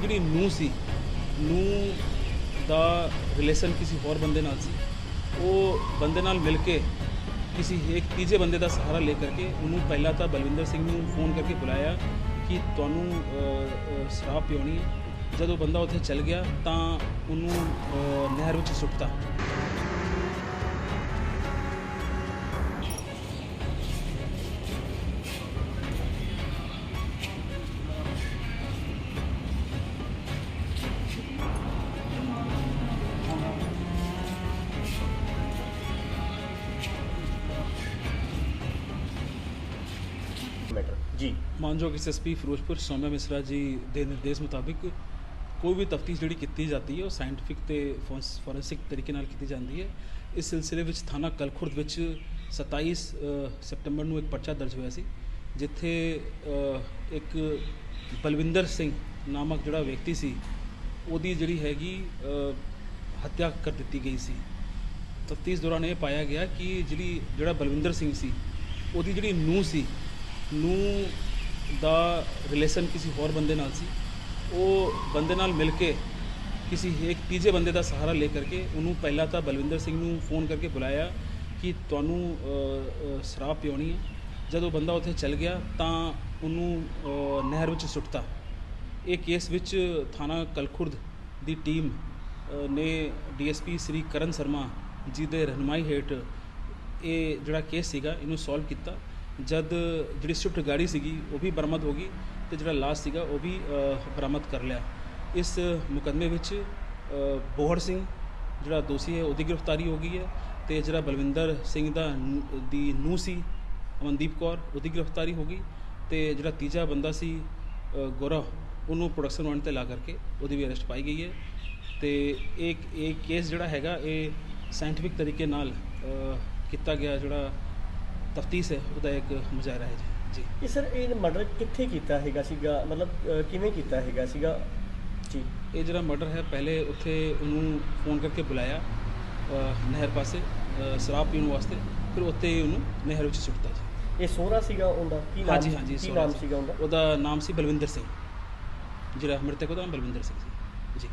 ਜਿਹੜੀ ਨੂੰ ਸੀ ਨੂੰ ਦਾ ਰਿਲੇਸ਼ਨ ਕਿਸੇ ਹੋਰ ਬੰਦੇ ਨਾਲ ਸੀ। ਉਹ ਬੰਦੇ ਨਾਲ ਮਿਲ ਕੇ ਕਿਸੇ ਇੱਕ ਤੀਜੇ ਬੰਦੇ ਦਾ ਸਹਾਰਾ ਲੈ ਕਰਕੇ ਉਹਨੂੰ ਪਹਿਲਾਂ ਤਾਂ ਬਲਵਿੰਦਰ ਸਿੰਘ ਨੂੰ ਫੋਨ ਕਰਕੇ ਬੁਲਾਇਆ ਕਿ ਤੁਹਾਨੂੰ ਅ, ਅ, ਸ਼ਰਾਬ ਪਿਉਣੀ ਹੈ। ਜਦੋਂ ਬੰਦਾ ਉੱਥੇ ਚਲ ਗਿਆ ਤਾਂ ਉਹਨੂੰ ਨਹਿਰ ਵਿੱਚ ਸੁੱਟਤਾ। ਮੈਟਰ ਜੀ ਮਾਨਯੋਗ ਐਸਐਸਪੀ ਫਿਰੋਜ਼ਪੁਰ ਸੌਮਿਆ ਮਿਸਰਾ ਜੀ ਦੇ ਨਿਰਦੇਸ਼ ਮੁਤਾਬਿਕ ਕੋਈ ਵੀ ਤਫਤੀਸ਼ ਜਿਹੜੀ ਕੀਤੀ ਜਾਂਦੀ ਹੈ ਉਹ ਸਾਇੰਟੀਫਿਕ ਤੇ ਫੋਰੈਂਸਿਕ ਤਰੀਕੇ ਨਾਲ ਕੀਤੀ ਜਾਂਦੀ ਹੈ। ਇਸ ਸਿਲਸਿਲੇ ਵਿੱਚ ਥਾਣਾ ਕਲਖੁਰਦ ਵਿੱਚ 27 ਅ, ਸਤੰਬਰ ਨੂੰ ਇੱਕ ਪਰਚਾ ਦਰਜ ਹੋਇਆ ਸੀ ਜਿੱਥੇ ਅ, ਇੱਕ ਬਲਵਿੰਦਰ ਸਿੰਘ ਨਾਮਕ ਜਿਹੜਾ ਵਿਅਕਤੀ ਸੀ ਉਹਦੀ ਜਿਹੜੀ ਹੈਗੀ ਅ, ਹੱਤਿਆ ਕਰ ਦਿੱਤੀ ਗਈ ਸੀ। ਤਫਤੀਸ਼ ਦੌਰਾਨ ਇਹ ਪਾਇਆ ਗਿਆ ਕਿ ਜਿਹੜੀ ਜਿਹੜਾ ਬਲਵਿੰਦਰ ਸਿੰਘ ਸੀ ਉਹਦੀ ਜਿਹੜੀ ਨੂੰਹ ਸੀ ਨੂੰ ਦਾ ਰਿਲੇਸ਼ਨ ਕਿਸੇ ਹੋਰ ਬੰਦੇ ਨਾਲ ਸੀ। ਉਹ ਬੰਦੇ ਨਾਲ ਮਿਲ ਕੇ ਕਿਸੇ ਇੱਕ ਤੀਜੇ ਬੰਦੇ ਦਾ ਸਹਾਰਾ ਲੈ ਕਰਕੇ ਉਹਨੂੰ ਪਹਿਲਾਂ ਤਾਂ ਬਲਵਿੰਦਰ ਸਿੰਘ ਨੂੰ ਫੋਨ ਕਰਕੇ ਬੁਲਾਇਆ ਕਿ ਤੁਹਾਨੂੰ ਸ਼ਰਾਬ ਪਿਉਣੀ ਹੈ। ਜਦੋਂ ਬੰਦਾ ਉੱਥੇ ਚਲ ਗਿਆ ਤਾਂ ਉਹਨੂੰ ਨਹਿਰ ਵਿੱਚ ਸੁੱਟਤਾ। ਇਹ ਕੇਸ ਵਿੱਚ ਥਾਣਾ ਕਲਖੁਰਦ ਦੀ ਟੀਮ ਅ, ਨੇ ਡੀਐਸਪੀ ਸ੍ਰੀ ਕਰਨ ਸ਼ਰਮਾ ਜੀ ਦੇ ਰਹਿਨੁਮਾਈ ਹੇਠ ਇਹ ਜਿਹੜਾ ਕੇਸ ਸੀਗਾ ਇਹਨੂੰ ਸੋਲਵ ਕੀਤਾ। ਜਦ ਜਿਹੜੀ ਸਵਿਫਟ ਗਾੜੀ ਸੀਗੀ ਉਹ ਵੀ ਬਰਾਮਦ ਹੋ ਗਈ ਤੇ ਜਿਹੜਾ ਲਾਸ਼ ਸੀਗਾ ਉਹ ਵੀ ਬਰਾਮਦ ਕਰ ਲਿਆ। ਇਸ ਮੁਕੱਦਮੇ ਵਿੱਚ ਅ, ਬੋਹੜ ਸਿੰਘ ਜਿਹੜਾ ਦੋਸ਼ੀ ਹੈ ਉਹਦੀ ਗ੍ਰਿਫਤਾਰੀ ਹੋ ਗਈ ਹੈ ਤੇ ਜਿਹੜਾ ਬਲਵਿੰਦਰ ਸਿੰਘ ਦਾ ਦੀ ਨੂੰਹ ਸੀ ਅਮਨਦੀਪ ਕੌਰ ਉਹਦੀ ਗ੍ਰਿਫਤਾਰੀ ਹੋ ਗਈ ਤੇ ਜਿਹੜਾ ਤੀਜਾ ਬੰਦਾ ਸੀ ਗੋਰਾ ਉਹਨੂੰ ਪ੍ਰੋਡਕਸ਼ਨ ਵਾਰੰਟ ਤੇ ਲਾ ਕਰਕੇ ਉਹਦੀ ਵੀ ਅਰੈਸਟ ਪਾਈ ਗਈ ਹੈ ਤੇ ਇਹ ਇਹ ਕੇਸ ਜਿਹੜਾ ਹੈਗਾ ਇਹ ਸਾਇੰਟੀਫਿਕ ਤਰੀਕੇ ਨਾਲ ਕੀਤਾ ਗਿਆ ਜਿਹੜਾ ਤਫਤੀਸ਼ ਹੈ ਉਹਦਾ ਇੱਕ ਮੁਜ਼ਾਹਰਾ ਹੈ ਜੀ। ਜੀ। ਇਹ ਸਰ ਇਹ ਮਰਡਰ ਕਿੱਥੇ ਕੀਤਾ ਹੈਗਾ ਸੀਗਾ? ਮਤਲਬ ਅਹ, ਕਿਵੇਂ ਕੀਤਾ ਹੈਗਾ ਸੀਗਾ? ਜੀ। ਇਹ ਜਿਹੜਾ ਮਰਡਰ ਹੈ ਪਹਿਲੇ ਉੱਥੇ ਉਹਨੂੰ ਫੋਨ ਕਰਕੇ ਬੁਲਾਇਆ ਨਹਿਰ ਪਾਸੇ ਅ, ਸ਼ਰਾਬ ਪੀਣ ਵਾਸਤੇ। ਫਿਰ ਉੱਥੇ ਹੀ ਉਹਨੂੰ ਨਹਿਰ ਵਿੱਚ ਸੁੱਟਤਾ ਜੀ। ਇਹ ਸੋਹਰਾ ਸੀਗਾ ਉਹਦਾ? ਕੀ ਨਾਮ ਹਾਂਜੀ ਹਾਂਜੀ ਕੀ ਸੋਹਰਾ ਨਾਮ। ਸੀਗਾ ਉਹਦਾ? ਉਹਦਾ ਨਾਮ ਸੀ ਬਲਵਿੰਦਰ ਸਿੰਘ। ਜਿਹੜਾ ਮ੍ਰਿਤਕ ਉਹਦਾ ਨਾਮ ਬਲਵਿੰਦਰ ਸਿੰਘ ਸੀ।